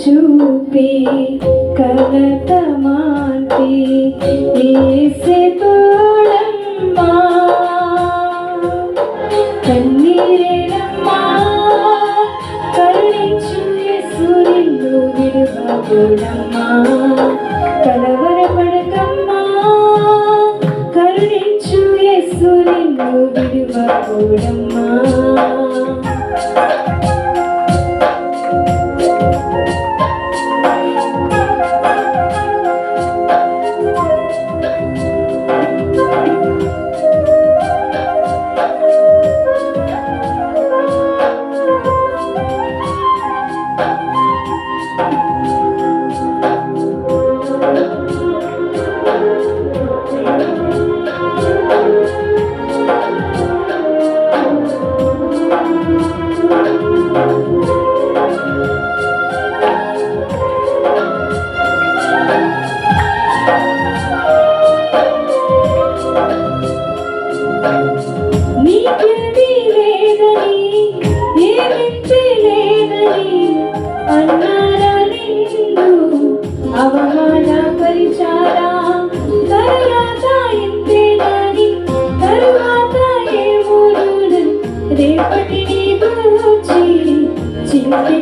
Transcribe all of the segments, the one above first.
చూపి కలత మాటి ఏసే తోడమ్మా. కన్నీరేనమ్మా కరుణించు యేసు నిన్ను విడువకూడమ్మా కలవరపడకమ్మా కరుణించు యేసు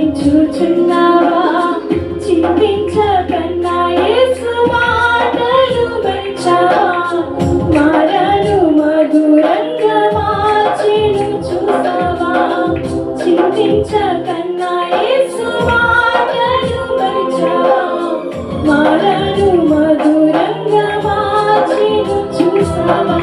చింతించుచున్నావా? చింతించకన్నా యేసు మాటలు మరిచావా మారలు మధురంగా మార్చెను చూసావా? చింతించకన్నా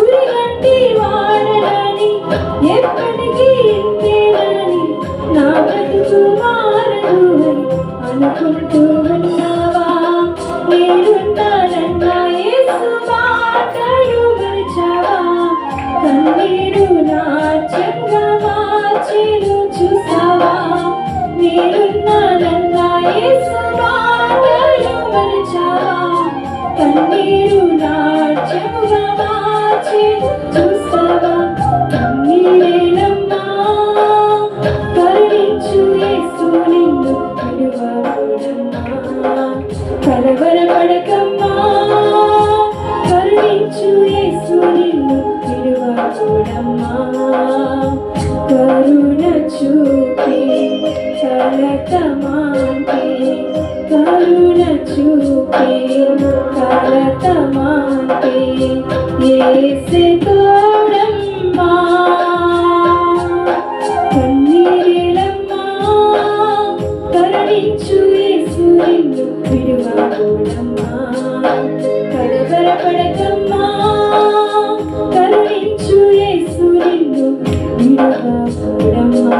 ఉరిగంటి వాడనని, ఎప్పటికీ ఇంతేనని, నా బ్రతుకు మారదు అనుకుంటూ ఉన్నావా? నేనున్నానన్న యేసు మాటలు మరిచావా? కన్నీరు నాట్యంగా మార్చెను చూసావా? నేనున్నానన్న యేసు మాటలు మరిచావా? కన్నీరు మార్చెను కరుణించు యేసు నిన్ను విడువకూడమ్మా కలవరపడకమ్మా కరుణ చూపి కలతమాంటి కరుణ చూపి కలతమాంటి ఏసే తోడమ్మా. కన్నీరిలమ్మా కరుణించు ఏసుని నిన్ను విడువకూడమ్మా కలవరపడకమ్మా కరుణించు ఏసుని నిన్ను విడువకూడమ్మా